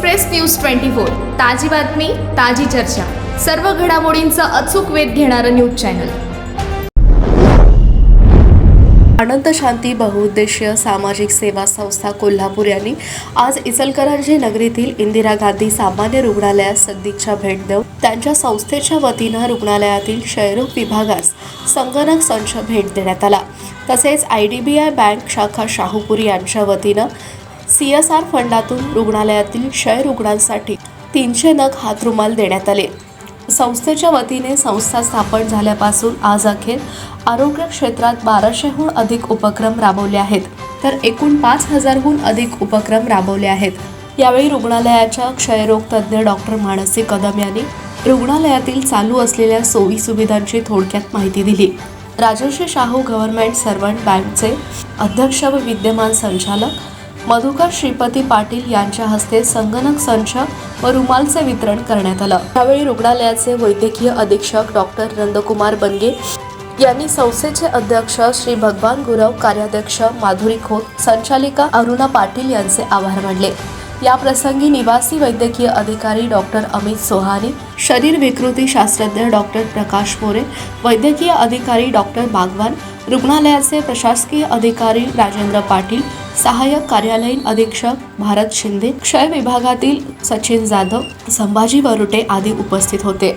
Express news twenty four. ताजी बातमी ताजी चर्चा. सर्व घडामोडींचा अचूक वेध घेणारं न्यूज चॅनल. अनंत शांती बहुउद्देशीय सामाजिक सेवा संस्था कोल्हापूर यांनी आज इचलकरंजी नगरीतील इंदिरा गांधी सामान्य रुग्णालयात सदिच्छा भेट देऊन त्यांच्या संस्थेच्या वतीनं रुग्णालयातील क्षयरोग विभागास संगणक संच भेट देण्यात आला. तसेच I D B I bank शाखा शाहूपुरी यांच्या वतीनं सी एस आर फंडातून रुग्णालयातील क्षय रुग्णांसाठी तीनशे नग हातरुमाल देण्यात आले. संस्थेच्या वतीने संस्था स्थापन झाल्यापासून आज अखेर आरोग्य क्षेत्रात बाराशेहून अधिक उपक्रम राबवले आहेत. तर एकूण पाच हजारहून अधिक उपक्रम राबवले आहेत. यावेळी रुग्णालयाच्या क्षयरोग तज्ज्ञ डॉक्टर मानसी कदम यांनी रुग्णालयातील चालू असलेल्या सोयी सुविधांची थोडक्यात माहिती दिली. राजर्षी शाहू गव्हर्नमेंट सर्वंट बँकचे अध्यक्ष व विद्यमान संचालक मधुकर श्रीपती पाटील यांच्या हस्ते संगणक संच व रुमालचे वितरण करण्यात आलं. यावेळी रुग्णालयाचे वैद्यकीय अधीक्षक डॉक्टर नंदकुमार बनगे यांनी संस्थेचे अध्यक्ष श्री भगवान गुरव कार्याध्यक्ष माधुरी खोत संचालिका अरुणा पाटील यांचे आभार मानले. या प्रसंगी निवासी वैद्यकीय अधिकारी डॉक्टर अमित सोहानी शरीर विकृती शास्त्रज्ञ डॉक्टर प्रकाश मोरे वैद्यकीय अधिकारी डॉक्टर बागवान रुग्णालयाचे प्रशासकीय अधिकारी राजेंद्र पाटील सहाय्यक कार्यालयीन अधीक्षक भारत शिंदे क्षय विभागातील सचिन जाधव संभाजी वरुटे आदी उपस्थित होते.